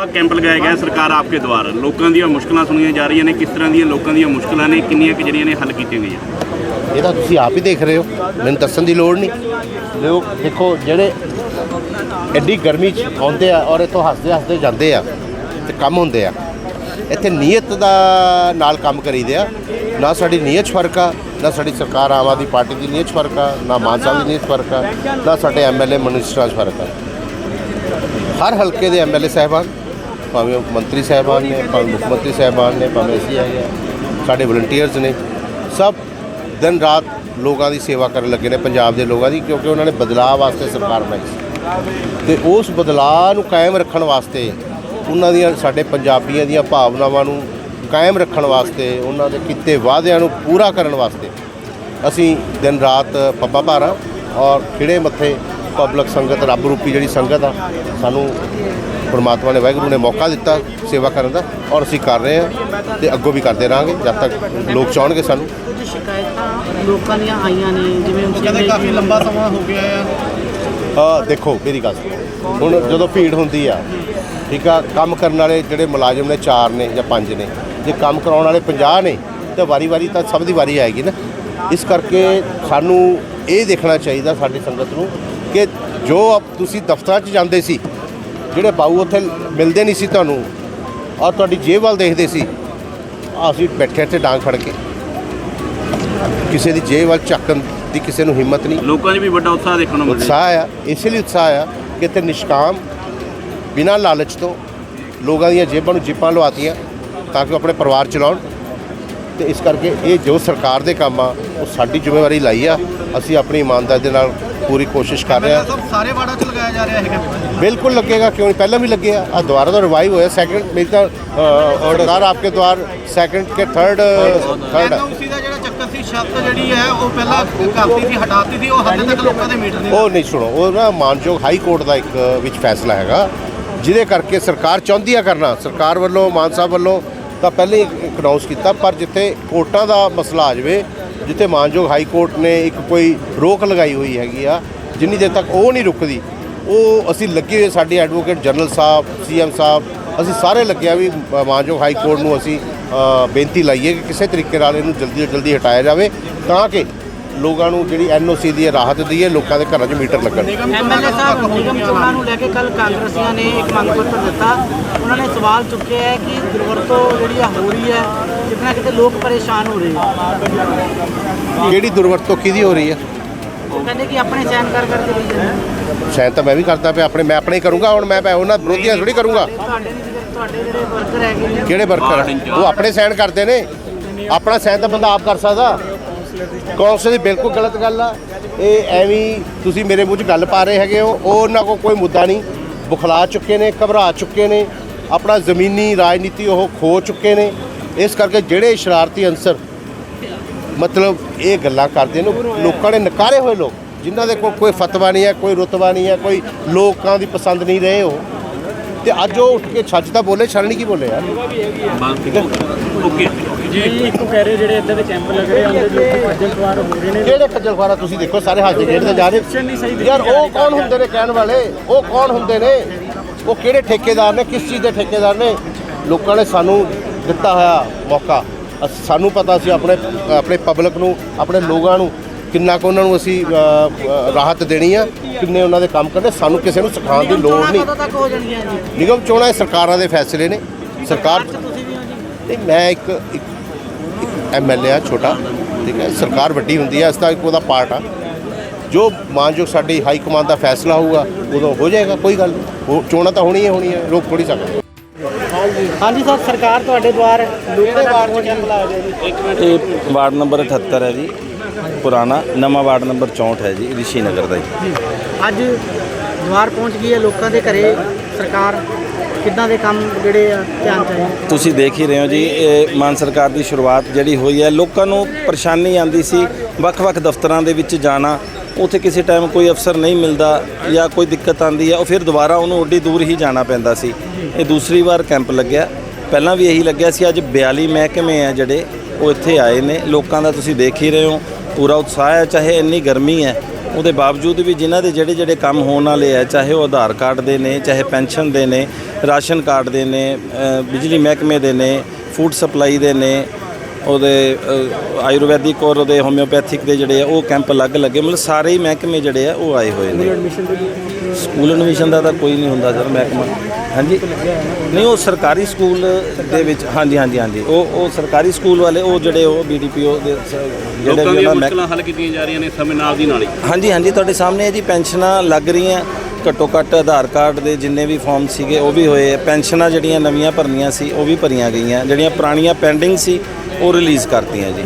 ਆ ਕੈਂਪ ਲਗਾਇਆ ਗਿਆ ਸਰਕਾਰ ਆਪਕੇ ਦੁਆਰ। ਲੋਕਾਂ ਦੀਆਂ ਮੁਸ਼ਕਲਾਂ ਸੁਣੀਆਂ ਜਾ ਰਹੀਆਂ ਨੇ। ਕਿਸ ਤਰ੍ਹਾਂ ਦੀਆਂ ਲੋਕਾਂ ਦੀਆਂ ਮੁਸ਼ਕਲਾਂ ਨੇ? ਕਿੰਨੀਆਂ ਕਿ ਜਿਹੜੀਆਂ ਨੇ ਹੱਲ ਕੀਤੀਆਂ ਗਈਆਂ? ਇਹ ਤਾਂ ਤੁਸੀਂ ਆਪ ਹੀ ਦੇਖ ਰਹੇ ਹੋ। ਮੈਨੂੰ ਦੱਸਣ ਦੀ ਲੋੜ ਨਹੀਂ। ਲੋਕ ਦੇਖੋ, ਜਿਹੜੇ ਐਡੀ ਗਰਮੀ 'ਚ ਆਉਂਦੇ ਆ ਔਰ ਇੱਥੋਂ ਹੱਸਦੇ ਹੱਸਦੇ ਜਾਂਦੇ ਆ ਤੇ ਕੰਮ ਹੁੰਦੇ ਆ, ਇੱਥੇ ਨੀਅਤ ਦਾ ਨਾਲ ਕੰਮ ਕਰੀਦੇ ਆ। ਨਾ ਸਾਡੀ ਨੀਅਤ 'ਚ ਫ਼ਰਕ ਆ, ਨਾ ਸਾਡੀ ਸਰਕਾਰ ਆਮ ਆਦਮੀ ਪਾਰਟੀ ਦੀ ਨੀਅਤ 'ਚ ਫ਼ਰਕ ਆ, ਨਾ ਮਾਨ ਸਾਹਿਬ ਦੀ ਨੀਅਤ ਫ਼ਰਕ ਆ, ਨਾ ਸਾਡੇ ਐਮਐਲਏ ਮਨਿਸਟਰਾਂ 'ਚ ਫ਼ਰਕ ਆ। ਹਰ ਹਲਕੇ ਦੇ ਐਮਐਲਏ ਸਾਹਿਬਾਨ ਭਾਵੇਂ ਉਹ ਮੰਤਰੀ ਸਾਹਿਬਾਨ ਨੇ, ਭਾਵੇਂ ਮੁੱਖ ਮੰਤਰੀ ਸਾਹਿਬਾਨ ਨੇ, ਭਾਵੇਂ ਅਸੀਂ ਹੈਗੇ ਆ, ਸਾਡੇ ਵਲੰਟੀਅਰਸ ਨੇ, ਸਭ ਦਿਨ ਰਾਤ ਲੋਕਾਂ ਦੀ ਸੇਵਾ ਕਰਨ ਲੱਗੇ ਨੇ, ਪੰਜਾਬ ਦੇ ਲੋਕਾਂ ਦੀ, ਕਿਉਂਕਿ ਉਹਨਾਂ ਨੇ ਬਦਲਾਅ ਵਾਸਤੇ ਸਰਕਾਰ ਬਣਾਈ ਸੀ। ਤੇ ਉਸ ਬਦਲਾਅ ਨੂੰ ਕਾਇਮ ਰੱਖਣ ਵਾਸਤੇ, ਉਹਨਾਂ ਦੀਆਂ, ਸਾਡੇ ਪੰਜਾਬੀਆਂ ਦੀਆਂ ਭਾਵਨਾਵਾਂ ਨੂੰ ਕਾਇਮ ਰੱਖਣ ਵਾਸਤੇ, ਉਹਨਾਂ ਦੇ ਕੀਤੇ ਵਾਅਦਿਆਂ ਨੂੰ ਪੂਰਾ ਕਰਨ ਵਾਸਤੇ, ਅਸੀਂ ਦਿਨ ਰਾਤ ਪੱਬਾਂ ਭਾਰਾਂ ਔਰ ਖਿੜੇ ਮੱਥੇ ਪਬਲਿਕ ਸੰਗਤ ਰੱਬ ਰੂਪੀ ਜਿਹੜੀ ਸੰਗਤ ਆ ਸਾਨੂੰ ਪਰਮਾਤਮਾ ਨੇ ਵਾਹਿਗੁਰੂ ਨੇ ਮੌਕਾ ਦਿੱਤਾ ਸੇਵਾ ਕਰਨ ਦਾ ਔਰ ਅਸੀਂ ਕਰ ਰਹੇ ਹਾਂ ਤੇ ਅੱਗੋਂ ਵੀ ਕਰਦੇ ਰਹਾਂਗੇ ਜਦ ਤੱਕ ਲੋਕ ਚਾਹਣਗੇ ਸਾਨੂੰ। ਕੁਝ ਸ਼ਿਕਾਇਤਾਂ ਲੋਕਾਂ ਦੀਆਂ ਆਈਆਂ ਨੇ ਜਿਵੇਂ ਕਹਿੰਦੇ ਕਾਫੀ ਲੰਬਾ ਸਮਾਂ ਹੋ ਗਿਆ ਆ। ਆ ਦੇਖੋ ਮੇਰੀ ਗੱਲ। ਹੁਣ ਜਦੋਂ ਭੀੜ ਹੁੰਦੀ ਆ ਠੀਕ ਆ ਕੰਮ ਕਰਨ ਵਾਲੇ ਜਿਹੜੇ ਮੁਲਾਜ਼ਮ ਨੇ 4 ਨੇ ਜਾਂ 5 ਨੇ ਜੇ ਕੰਮ ਕਰਾਉਣ ਵਾਲੇ 50 ਨੇ ਤਾਂ ਵਾਰੀ-ਵਾਰੀ ਤਾਂ ਸਭ ਦੀ ਵਾਰੀ ਆਏਗੀ ਨਾ। ਇਸ ਕਰਕੇ ਸਾਨੂੰ ਇਹ ਦੇਖਣਾ ਚਾਹੀਦਾ ਸਾਡੀ ਸੰਗਤ ਨੂੰ ਕਿ ਜੋ ਤੁਸੀਂ ਦਫ਼ਤਰਾਂ 'ਚ ਜਾਂਦੇ ਸੀ ਜਿਹੜੇ ਬਾਊ ਉੱਥੇ ਮਿਲਦੇ ਨਹੀਂ ਸੀ ਤੁਹਾਨੂੰ ਔਰ ਤੁਹਾਡੀ ਜੇਬ ਵੱਲ ਦੇਖਦੇ ਸੀ ਅਸੀਂ ਬੈਠੇ ਇੱਥੇ ਡਾਂਗ ਫੜ ਕੇ। ਕਿਸੇ ਦੀ ਜੇਬ ਵੱਲ ਚੱਕਣ ਦੀ ਕਿਸੇ ਨੂੰ ਹਿੰਮਤ ਨਹੀਂ। ਲੋਕਾਂ 'ਚ ਵੀ ਵੱਡਾ ਉਤਸ਼ਾਹ ਦੇਖਣ ਨੂੰ ਮਿਲ ਰਿਹਾ ਉਤਸ਼ਾਹ ਆ ਇਸ ਲਈ ਉਤਸ਼ਾਹ ਆ ਕਿ ਤੇ ਨਿਸ਼ਕਾਮ ਬਿਨਾਂ ਲਾਲਚ ਤੋਂ ਲੋਕਾਂ ਦੀਆਂ ਜੇਬਾਂ ਨੂੰ ਜਿੱਪਾਂ ਲਵਾਤੀਆਂ ਤਾਂ ਕਿ ਉਹ ਆਪਣੇ ਪਰਿਵਾਰ ਚਲਾਉਣ। ਤੇ ਇਸ ਕਰਕੇ ਇਹ ਜੋ ਸਰਕਾਰ ਦੇ ਕੰਮ ਆ ਉਹ ਸਾਡੀ ਜ਼ਿੰਮੇਵਾਰੀ ਲਾਈ ਆ। ਅਸੀਂ ਆਪਣੀ ਇਮਾਨਦਾਰੀ ਦੇ ਨਾਲ ਪੂਰੀ ਕੋਸ਼ਿਸ਼ ਕਰ ਰਹੇ। ਸਾਰੇ ਵਾਰਡਾਂ 'ਚ ਲਗਾਇਆ ਜਾ ਰਿਹਾ ਹੈਗਾ। ਬਿਲਕੁਲ ਲੱਗੇਗਾ ਕਿਉਂ ਨਹੀਂ ਪਹਿਲਾਂ ਵੀ ਲੱਗੇ ਆ। ਦੁਬਾਰਾ ਤੋਂ ਰਿਵਾਈਵ ਹੋਇਆ ਸੈਕੰਡ ਮੇਰੀ ਤਾਂ ਸਰਕਾਰ ਆਪਕੇ ਦੁਆਰ ਸੈਕੰਡ ਕੇ ਥਰਡ ਥਰਡ ਐਨਓਸੀ ਦਾ ਜਿਹੜਾ ਚੱਕਰ ਸੀ ਛੱਤ ਜਿਹੜੀ ਹੈ ਉਹ ਪਹਿਲਾਂ ਕਰਤੀ ਸੀ ਹਟਾਤੀ ਸੀ ਉਹ ਹੱਦ ਤੱਕ ਲੋਕਾਂ ਦੇ ਮੀਟਰ ਨਹੀਂ ਉਹ ਨਹੀਂ ਸੁਣੋ ਉਹ ਨਾ ਮਾਨਯੋਗ ਹਾਈ ਕੋਰਟ ਦਾ ਇੱਕ ਵਿੱਚ ਫੈਸਲਾ ਹੈਗਾ ਜਿਹਦੇ ਕਰਕੇ ਸਰਕਾਰ ਚਾਹੁੰਦੀ ਆ ਕਰਨਾ। ਸਰਕਾਰ ਵੱਲੋਂ ਮਾਨ ਸਾਹਿਬ ਵੱਲੋਂ ਤਾਂ ਪਹਿਲਾਂ ਅਨਾਉਂਸ ਕੀਤਾ ਪਰ ਜਿੱਥੇ ਕੋਰਟਾਂ ਦਾ ਮਸਲਾ ਆ ਜਾਵੇ ਜਿੱਥੇ ਮਾਨਯੋਗ ਹਾਈ ਕੋਰਟ ਨੇ ਇੱਕ ਕੋਈ ਰੋਕ ਲਗਾਈ ਹੋਈ ਹੈਗੀ ਆ, ਜਿੰਨੀ ਦੇਰ ਤੱਕ ਉਹ ਨਹੀਂ ਰੁਕਦੀ, ਉਹ ਅਸੀਂ ਲੱਗੇ ਹੋਏ ਸਾਡੇ ਐਡਵੋਕੇਟ ਜਨਰਲ ਸਾਹਿਬ ਸੀਐਮ ਸਾਹਿਬ, ਅਸੀਂ ਸਾਰੇ ਲੱਗਿਆ ਵੀ ਮਾਨਯੋਗ ਹਾਈ ਕੋਰਟ ਨੂੰ ਅਸੀਂ ਬੇਨਤੀ ਲਾਈਏ ਕਿ ਕਿਸੇ ਤਰੀਕੇ ਨਾਲ ਇਹਨੂੰ ਜਲਦੀ ਤੋਂ ਜਲਦੀ ਹਟਾਇਆ ਜਾਵੇ, ਤਾਂ ਕਿ ਲੋਕਾਂ ਨੂੰ ਜਿਹੜੀ ਐਨਓਸੀ ਦੀ ਰਾਹਤ ਦਈਏ ਲੋਕਾਂ ਦੇ ਘਰਾਂ 'ਚ ਮੀਟਰ ਲੱਗਣ। ਐਮਐਲਏ ਸਾਹਿਬ ਨਿਗਮ ਚੋਣਾਂ ਨੂੰ ਲੈ ਕੇ ਕੱਲ ਕਾਂਗਰਸੀਆਂ ਨੇ ਇੱਕ ਮੰਗ ਪੱਤਰ ਦਿੱਤਾ। ਉਹਨਾਂ ਨੇ ਸਵਾਲ ਚੁੱਕਿਆ ਹੈ ਕਿ ਦੁਰਵਰਤੋਂ ਜਿਹੜੀ ਆ ਹੋ ਰਹੀ ਹੈ ਕਿਤੇ ਨਾ ਕਿਤੇ ਲੋਕ ਪਰੇਸ਼ਾਨ ਹੋ ਰਹੇ ਕਿਹੜੀ ਦੁਰਵਰਤੋਂ ਕਿਹਦੀ ਹੋ ਰਹੀ ਹੈ? ਉਹ ਕਹਿੰਦੇ ਕਿ ਆਪਣੇ ਚੈਨ ਕਰ ਕਰਕੇ ਲਈ ਜਾਂਦੇ। ਸ਼ਾਇਦ ਤਾਂ ਮੈਂ ਵੀ ਕਰਦਾ ਪਿਆ ਆਪਣੇ ਮੈਂ ਆਪਣੇ ਹੀ ਕਰੂੰਗਾ ਹੁਣ ਮੈਂ ਉਹਨਾਂ ਵਿਰੋਧੀਆਂ ਥੋੜੀ ਕਰੂੰਗਾ। ਤੁਹਾਡੇ ਜਿਹੜੇ- ਵਰਕਰ ਹੈਗੇ ਉਹ ਆਪਣੇ ਸਾਈਨ ਕਰਦੇ ਨੇ। ਆਪਣਾ ਸਾਈਨ ਤਾਂ ਬੰਦਾ ਆਪ ਕਰ ਸਕਦਾ। ਕੌਂਸਲ ਦੀ ਬਿਲਕੁਲ ਗਲਤ ਗੱਲ ਆ। ਇਹ ਐਵੇਂ ਤੁਸੀਂ ਮੇਰੇ ਮੂੰਹ 'ਚ ਗੱਲ ਪਾ ਰਹੇ ਹੈਗੇ ਹੋ। ਉਹ ਉਹਨਾਂ ਕੋਲ ਕੋਈ ਮੁੱਦਾ ਨਹੀਂ। ਬੁਖਲਾ ਚੁੱਕੇ ਨੇ, ਘਬਰਾ ਚੁੱਕੇ ਨੇ। ਆਪਣਾ ਜ਼ਮੀਨੀ ਰਾਜਨੀਤੀ ਉਹ ਖੋ ਚੁੱਕੇ ਨੇ। ਇਸ ਕਰਕੇ ਜਿਹੜੇ ਸ਼ਰਾਰਤੀ ਅੰਸਰ ਮਤਲਬ ਇਹ ਗੱਲਾਂ ਕਰਦੇ ਨੇ, ਲੋਕਾਂ ਨੇ ਨਕਾਰੇ ਹੋਏ ਲੋਕ, ਜਿਨ੍ਹਾਂ ਦੇ ਕੋਲ ਕੋਈ ਫਤਵਾ ਨਹੀਂ ਹੈ, ਕੋਈ ਰੁਤਬਾ ਨਹੀਂ ਹੈ, ਕੋਈ ਲੋਕਾਂ ਦੀ ਪਸੰਦ ਨਹੀਂ ਰਹੇ ਹੋ ਤੇ ਅੱਜ ਉਹ ਉੱਠ ਕੇ ਛੱਜ ਤਾਂ ਬੋਲੇ ਛਲਣੀ ਕੀ ਬੋਲੇ ਯਾਰ। ਓਕੇ। ਜੀ ਇੱਕੋ ਕਹਿ ਰਹੇ ਜਿਹੜੇ ਇਦਾਂ ਦੇ ਕੈਂਪ ਲੱਗ ਰਹੇ ਆ ਉਹਦੇ ਵਿੱਚ ਖੱਜਲ ਖੁਆਰ ਹੋ ਰਹੇ ਨੇ। ਕਿਹੜੇ ਖੱਜਲ ਖੁਆਰਾ ਤੁਸੀਂ ਦੇਖੋ ਸਾਰੇ ਹਾਜ਼ਰ ਗੇਟ ਤੇ ਜਾ ਰਹੇ। ਯਾਰ ਉਹ ਕੌਣ ਹੁੰਦੇ ਨੇ ਕਹਿਣ ਵਾਲੇ? ਉਹ ਕੌਣ ਹੁੰਦੇ ਨੇ? ਉਹ ਕਿਹੜੇ ਠੇਕੇਦਾਰ ਨੇ? ਕਿਸ ਚੀਜ਼ ਦੇ ਠੇਕੇਦਾਰ ਨੇ? ਲੋਕਾਂ ਨੇ ਸਾਨੂੰ ਦਿੱਤਾ ਹੋਇਆ ਮੌਕਾ। ਸਾਨੂੰ ਪਤਾ ਸੀ ਆਪਣੇ ਆਪਣੇ ਪਬਲਿਕ ਨੂੰ ਆਪਣੇ ਲੋਕਾਂ ਨੂੰ ਕਿੰਨਾ ਕੁ ਉਹਨਾਂ ਨੂੰ ਅਸੀਂ ਰਾਹਤ ਦੇਣੀ ਆ ਕਿੰਨੇ ਉਹਨਾਂ ਦੇ ਕੰਮ ਕਰਨੇ। ਸਾਨੂੰ ਕਿਸੇ ਨੂੰ ਸਿਖਾਉਣ ਦੀ ਲੋੜ ਨਹੀਂ। ਨਿਗਮ ਚੋਣਾਂ ਇਹ ਸਰਕਾਰਾਂ ਦੇ ਫੈਸਲੇ ਨੇ। ਸਰਕਾਰ ਚ ਤੁਸੀਂ ਵੀ ਹੋ ਜੀ। ਨਹੀਂ ਮੈਂ ਇੱਕ ਐਮਐਲਏ ਆ ਛੋਟਾ ਠੀਕ ਹੈ ਸਰਕਾਰ ਵੱਡੀ ਹੁੰਦੀ ਹੈ ਇਸ ਦਾ ਇੱਕ ਉਹਦਾ ਪਾਰਟ ਆ। ਜੋ ਮਾਨਯੋਗ ਸਾਡੀ ਹਾਈ ਕਮਾਂਡ ਦਾ ਫੈਸਲਾ ਹੋਊਗਾ ਉਦੋਂ ਹੋ ਜਾਏਗਾ ਕੋਈ ਗੱਲ ਚੋਣਾਂ ਤਾਂ ਹੋਣੀ ਹੀ ਹੋਣੀ ਹੈ ਰੋਕ ਥੋੜੀ ਸਕਦੇ। ਹਾਂਜੀ। ਸਰ ਸਰਕਾਰ ਤੁਹਾਡੇ ਦੁਆਰ ਲੋਕਾਂ ਦਾ ਪਹੁੰਚ ਕੈਂਪ ਲਾਇਆ ਗਿਆ ਜੀ। ਇਹ ਵਾਰਡ ਨੰਬਰ 78 ਹੈ ਜੀ ਪੁਰਾਣਾ ਨਵਾਂ ਵਾਰਡ ਨੰਬਰ 64 ਹੈ ਜੀ ਰਿਸ਼ੀ ਨਗਰ ਦਾ ਜੀ। ਅੱਜ ਦੁਆਰ ਪਹੁੰਚ ਗਈ ਹੈ ਲੋਕਾਂ ਦੇ ਘਰੇ ਸਰਕਾਰ। ਕਿੱਦਾਂ ਦੇ ਕੰਮ ਜਿਹੜੇ ਆ ਧਿਆਨ ਚ ਆਏ? ਤੁਸੀਂ ਦੇਖ ਹੀ ਰਹੇ ਹੋ ਜੀ, ਇਹ ਮਾਨ ਸਰਕਾਰ ਦੀ ਸ਼ੁਰੂਆਤ ਜਿਹੜੀ ਹੋਈ ਹੈ, ਲੋਕਾਂ ਨੂੰ ਪਰੇਸ਼ਾਨੀ ਆਂਦੀ ਸੀ, ਵੱਖ-ਵੱਖ ਦਫ਼ਤਰਾਂ ਦੇ ਵਿੱਚ ਜਾਣਾ, ਉੱਥੇ ਕਿਸੇ ਟਾਈਮ ਕੋਈ ਅਫਸਰ ਨਹੀਂ ਮਿਲਦਾ ਜਾਂ ਕੋਈ ਦਿੱਕਤ ਆਂਦੀ ਹੈ, ਉਹ ਫਿਰ ਦੁਬਾਰਾ ਉਹਨੂੰ ਓਡੀ ਦੂਰ ਹੀ ਜਾਣਾ ਪੈਂਦਾ ਸੀ। ਇਹ ਦੂਸਰੀ ਵਾਰ ਕੈਂਪ ਲੱਗਿਆ। ਪਹਿਲਾਂ ਵੀ ਇਹੀ ਲੱਗਿਆ ਸੀ, ਅੱਜ 42 ਮਹਿਕਮੇ ਆ ਜਿਹੜੇ, ਉਹ ਇੱਥੇ ਆਏ ਨੇ। ਲੋਕਾਂ ਦਾ ਤੁਸੀਂ ਦੇਖ ਹੀ ਰਹੇ ਹੋ, ਪੂਰਾ ਉਤਸ਼ਾਹ ਹੈ, ਚਾਹੇ ਇੰਨੀ ਗਰਮੀ ਹੈ ਉਹਦੇ ਬਾਵਜੂਦ ਵੀ ਜਿਨ੍ਹਾਂ ਦੇ ਜਿਹੜੇ ਜਿਹੜੇ ਕੰਮ ਹੋਣ ਵਾਲੇ ਆ, ਚਾਹੇ ਉਹ ਆਧਾਰ ਕਾਰਡ ਦੇ ਨੇ, ਚਾਹੇ ਪੈਨਸ਼ਨ ਦੇ ਨੇ, ਰਾਸ਼ਨ ਕਾਰਡ ਦੇ ਨੇ ਬਿਜਲੀ ਮਹਿਕਮੇ ਦੇ ਨੇ, ਫੂਡ ਸਪਲਾਈ ਦੇ ਨੇ, ਉਹਦੇ ਆਯੁਰਵੈਦਿਕ ਔਰ ਉਹਦੇ ਹੋਮਿਓਪੈਥਿਕ ਦੇ ਜਿਹੜੇ ਆ, ਉਹ ਕੈਂਪ ਅਲੱਗ ਲੱਗੇ। ਮਤਲਬ ਸਾਰੇ ਹੀ ਮਹਿਕਮੇ ਜਿਹੜੇ ਆ, ਉਹ ਆਏ ਹੋਏ ਨੇ। ਐਡਮਿਸ਼ਨ ਦੇ ਸਕੂਲ ਐਡਮਿਸ਼ਨ ਦਾ ਤਾਂ ਕੋਈ ਨਹੀਂ ਹੁੰਦਾ ਸਰ ਮਹਿਕਮਾ। ਹਾਂਜੀ? ਨਹੀਂ ਉਹ ਸਰਕਾਰੀ ਸਕੂਲ ਦੇ ਵਿੱਚ ਹਾਂਜੀ ਹਾਂਜੀ ਹਾਂਜੀ। ਉਹ ਉਹ ਸਰਕਾਰੀ ਸਕੂਲ ਵਾਲੇ ਉਹ ਜਿਹੜੇ ਉਹ ਬੀਡੀਪੀਓ ਦੇ ਸ- ਜਿਹੜੇ ਲੋਕਾਂ ਵੀ ਦੀਆਂ ਉਹਨਾਂ ਮਹਿਕ- ਮੁਸ਼ਕਲਾਂ ਹੱਲ ਕੀਤੀਆਂ ਜਾ ਰਹੀਆਂ ਨੇ ਸਮੇਂ ਨਾਲ ਦੀ ਨਾਲ ਹੀ। ਹਾਂਜੀ ਹਾਂਜੀ ਤੁਹਾਡੇ ਸਾਹਮਣੇ ਹੈ ਜੀ ਪੈਨਸ਼ਨਾਂ ਲੱਗ ਰਹੀਆਂ। ਘੱਟੋ ਘੱਟ ਆਧਾਰ ਕਾਰਡ ਦੇ ਜਿੰਨੇ ਵੀ ਫਾਰਮ ਸੀਗੇ ਉਹ ਵੀ ਹੋਏ। ਪੈਨਸ਼ਨਾਂ ਜਿਹੜੀਆਂ ਨਵੀਆਂ ਭਰਨੀਆਂ ਸੀ ਉਹ ਵੀ ਭਰੀਆਂ ਗਈਆਂ। ਜਿਹੜੀਆਂ ਪੁਰਾਣੀਆਂ ਪੈਂਡਿੰਗ ਸੀ ਉਹ ਰਿਲੀਜ਼ ਕਰਤੀਆਂ ਜੀ।